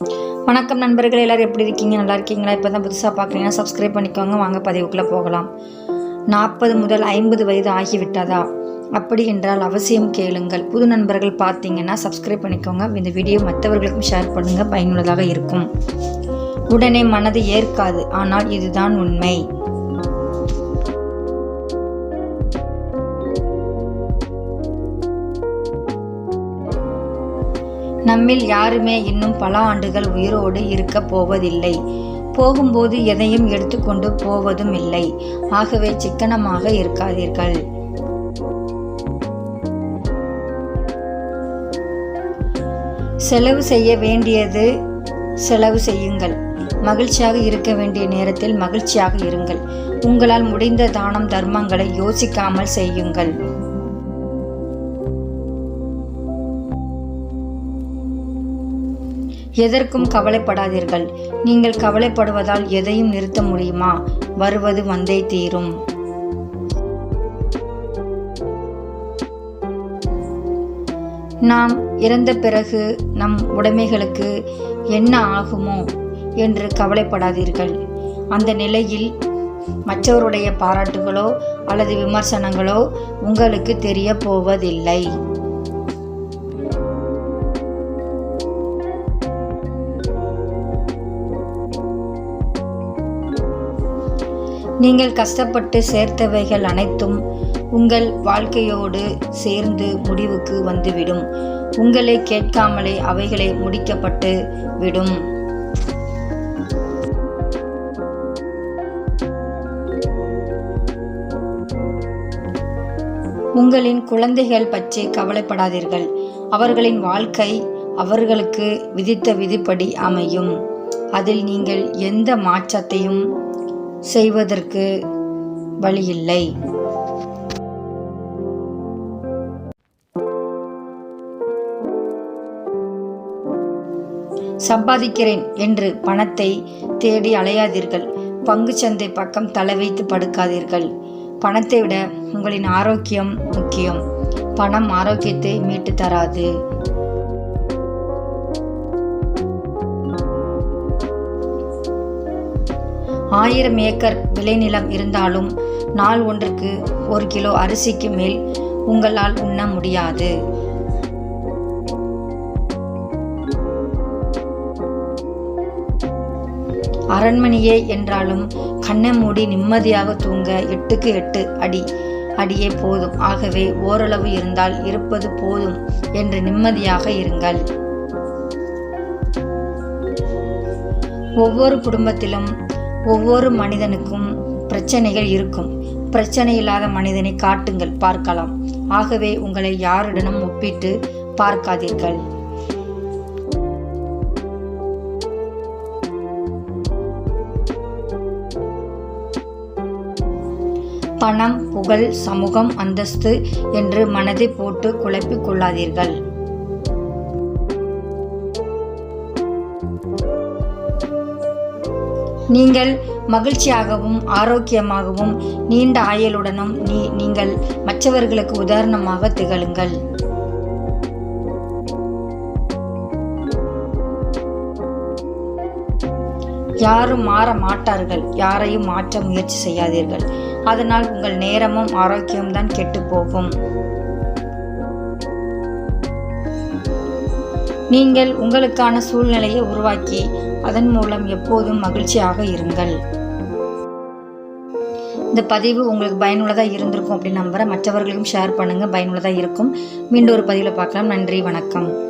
வணக்கம் நண்பர்கள் எல்லோரும் எப்படி இருக்கீங்க? நல்லா இருக்கீங்களா? இப்போ தான் புதுசாக பார்க்குறீங்கன்னா சப்ஸ்கிரைப் பண்ணிக்கோங்க. வாங்க பதிவுக்குள்ளே போகலாம். நாற்பது முதல் ஐம்பது வயது ஆகிவிட்டதா? அப்படி என்றால் அவசியம் கேளுங்கள். புது நண்பர்கள் பார்த்தீங்கன்னா சப்ஸ்கிரைப் பண்ணிக்கோங்க. இந்த வீடியோ மற்றவர்களுக்கும் ஷேர் பண்ணுங்கள் பயனுள்ளதாக இருக்கும். உடனே மனது ஏற்காது. ஆனால் இதுதான் உண்மை. நம்மில் யாருமே இன்னும் பல ஆண்டுகள் உயிரோடு இருக்கப் போவதில்லை. போகும்போது எதையும் எடுத்துக்கொண்டு போவதும் இல்லை. ஆகவே சிக்கனமாக இருக்காதீர்கள். செலவு செய்ய வேண்டியது செலவு செய்யுங்கள். மகிழ்ச்சியாக இருக்க வேண்டிய நேரத்தில் மகிழ்ச்சியாக இருங்கள். உங்களால் முடிந்த தானம் தர்மங்களை யோசிக்காமல் செய்யுங்கள். எதற்கும் கவலைப்படாதீர்கள். நீங்கள் கவலைப்படுவதால் எதையும் நிறுத்த முடியுமா? வருவது வந்தே தீரும். நாம் இறந்த பிறகு நம் உடைமைகளுக்கு என்ன ஆகுமோ என்று கவலைப்படாதீர்கள். அந்த நிலையில் மற்றவருடைய பாராட்டுகளோ அல்லது விமர்சனங்களோ உங்களுக்கு தெரிய போவதில்லை. நீங்கள் கஷ்டப்பட்டு சேர்த்தவைகள் அனைத்தும் உங்கள் வாழ்க்கையோடு சேர்ந்து முடிவுக்கு வந்துவிடும். உங்களை கேட்காமலே அவைகளை முடிக்கப்பட்டு விடும். உங்களின் குழந்தைகள் பற்றி கவலைப்படாதீர்கள். அவர்களின் வாழ்க்கை அவர்களுக்கு விதித்த விதிப்படி அமையும். அதில் நீங்கள் எந்த மாற்றத்தையும் செய்வதற்கு வழியில்லை. சம்பாதிக்கிறேன் என்று பணத்தை தேடி அலையாதீர்கள். பங்குச்சந்தை பக்கம் தலை வைத்து படுக்காதீர்கள். பணத்தை விட உங்களின் ஆரோக்கியம் முக்கியம். பணம் ஆரோக்கியத்தை மீட்டு தராது. ஆயிரம் ஏக்கர் விளைநிலம் இருந்தாலும் நாள் ஒன்றுக்கு ஒரு கிலோ அரிசிக்கு மேல் உங்களால் உண்ண முடியாது. அரண்மனையே என்றாலும் கண்ணை மூடி நிம்மதியாக தூங்க எட்டுக்கு எட்டு அடி அடியே போதும். ஆகவே ஓரளவு இருந்தால் இருப்பது போதும் என்று நிம்மதியாக இருங்கள். ஒவ்வொரு குடும்பத்திலும் ஒவ்வொரு மனிதனுக்கும் பிரச்சனைகள் இருக்கும். பிரச்சனை இல்லாத மனிதனை காட்டுங்கள் பார்க்கலாம். ஆகவே உங்களை யாருடனும் ஒப்பிட்டு பார்க்காதீர்கள். பணம் புகழ் சமூகம் அந்தஸ்து என்று மனதை போட்டு குழப்பிக் கொள்ளாதீர்கள். நீங்கள் மகிழ்ச்சியாகவும் ஆரோக்கியமாகவும் நீண்ட ஆயுளுடனும் நீ நீங்கள் மற்றவர்களுக்கு உதாரணமாக திகழுங்கள். யாரும் மாற மாட்டார்கள். யாரையும் மாற்ற முயற்சி செய்யாதீர்கள். அதனால் உங்கள் நேரமும் ஆரோக்கியமும் தான் கெட்டு போகும். நீங்கள் உங்களுக்கான சூழ்நிலையை உருவாக்கி அதன் மூலம் எப்போதும் மகிழ்ச்சியாக இருங்கள். இந்த பதிவு உங்களுக்கு பயனுள்ளதாக இருந்திருக்கும் அப்படின்னு நம்புகிறேன் மற்றவர்களுக்கும் ஷேர் பண்ணுங்கள் பயனுள்ளதாக இருக்கும். மீண்டும் ஒரு பதிவில் பார்க்கலாம். நன்றி வணக்கம்.